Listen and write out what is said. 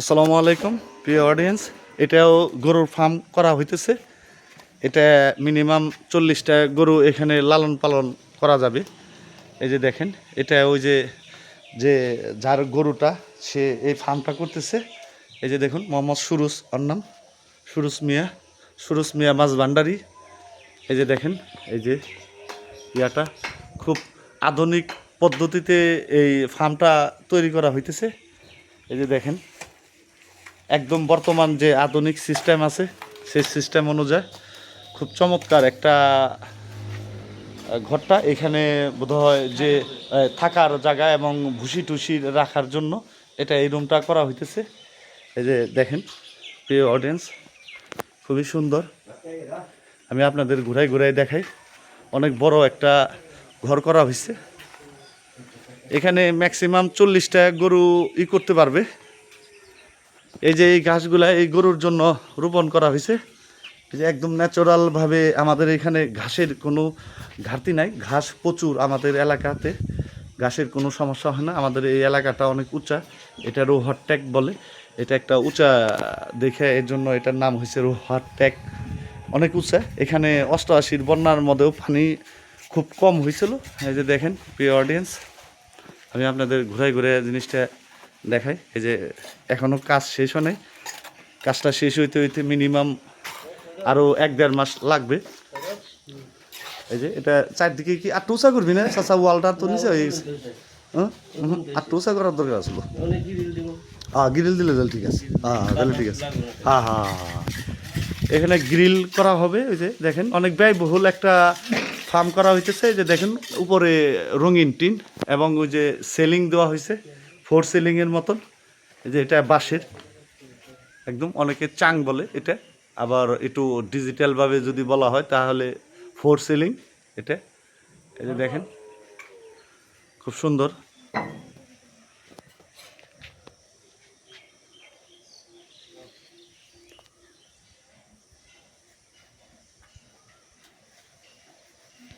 আসসালামু আলাইকুম, প্রিয় অডিয়েন্স এটাও গরুর ফার্ম করা হইতেছে। এটা মিনিমাম চল্লিশটা গরু এখানে লালন পালন করা যাবে। এই যে দেখেন, এটা ওই যে যে যার গরুটা সে এই ফার্মটা করতেছে। এই যে দেখুন, মোহাম্মদ সুরুজ ওর নাম। সুরুজ মিয়া। সুরুজ মিয়া মাছ ভান্ডারি। এই যে দেখেন, এই যে ইয়াটা খুব আধুনিক পদ্ধতিতে এই ফার্মটা তৈরি করা হইতেছে। এই যে দেখেন একদম বর্তমান যে আধুনিক সিস্টেম আছে, সেই সিস্টেম অনুযায়ী খুব চমৎকার একটা ঘরটা এখানে বোধহয় যে থাকার জায়গা এবং ভুসি টুসি রাখার জন্য এটা এই রুমটা করা হইতেছে। এই যে দেখেন, প্রিয় অডিয়েন্স খুবই সুন্দর। আমি আপনাদের ঘুরাই ঘুরাই দেখাই, অনেক বড় একটা ঘর করা হয়েছে এখানে ম্যাক্সিমাম চল্লিশটা গরু ই করতে পারবে। এই যে এই ঘাসগুলা এই গরুর জন্য রোপণ করা হয়েছে, এই যে একদম ন্যাচারালভাবে আমাদের এখানে ঘাসের কোনো ঘাটতি নাই। ঘাস প্রচুর আমাদের এলাকাতে, ঘাসের কোনো সমস্যা হয় না। আমাদের এই এলাকাটা অনেক উঁচা, এটা রোহার ট্যাক বলে। এটা একটা উঁচা দেখে এর জন্য এটার নাম হয়েছে রোহার ট্যাক অনেক উঁচা, এখানে অষ্টআশির বন্যার মধ্যেও পানি খুব কম হয়েছিল। এই যে দেখেন, প্রিয় অডিয়েন্স আমি আপনাদের ঘুরাই ঘুরে জিনিসটা দেখাই এই যে এখনও কাজ শেষ হয় নাই। কাজটা শেষ হইতে হইতে মিনিমাম আরও এক দেড় মাস লাগবে। এই যে এটা চারদিকে কি আর টুসা করবি না? চাচা, ওয়ালটা তো নিচে হয়ে গেছে। হ্যাঁ? আর টুসা করার দরকার আসলো হ্যাঁ গ্রিল দিলে তাহলে ঠিক আছে। হ্যাঁ তাহলে ঠিক আছে। হ্যাঁ হ্যাঁ হ্যাঁ এখানে গ্রিল করা হবে ওই যে দেখেন। অনেক ব্যয়বহুল একটা ফার্ম করা হইতেছে। যে দেখেন, উপরে রঙিন টিন এবং ওই যে সেলিং দেওয়া হয়েছে ফোর সিলিংয়ের মতন। এই যে এটা বাঁশের। একদম অনেকে চাং বলে এটা। আবার একটু ডিজিটালভাবে যদি বলা হয়, তাহলে ফোর সিলিং এটা। এই যে দেখেন, খুব সুন্দর।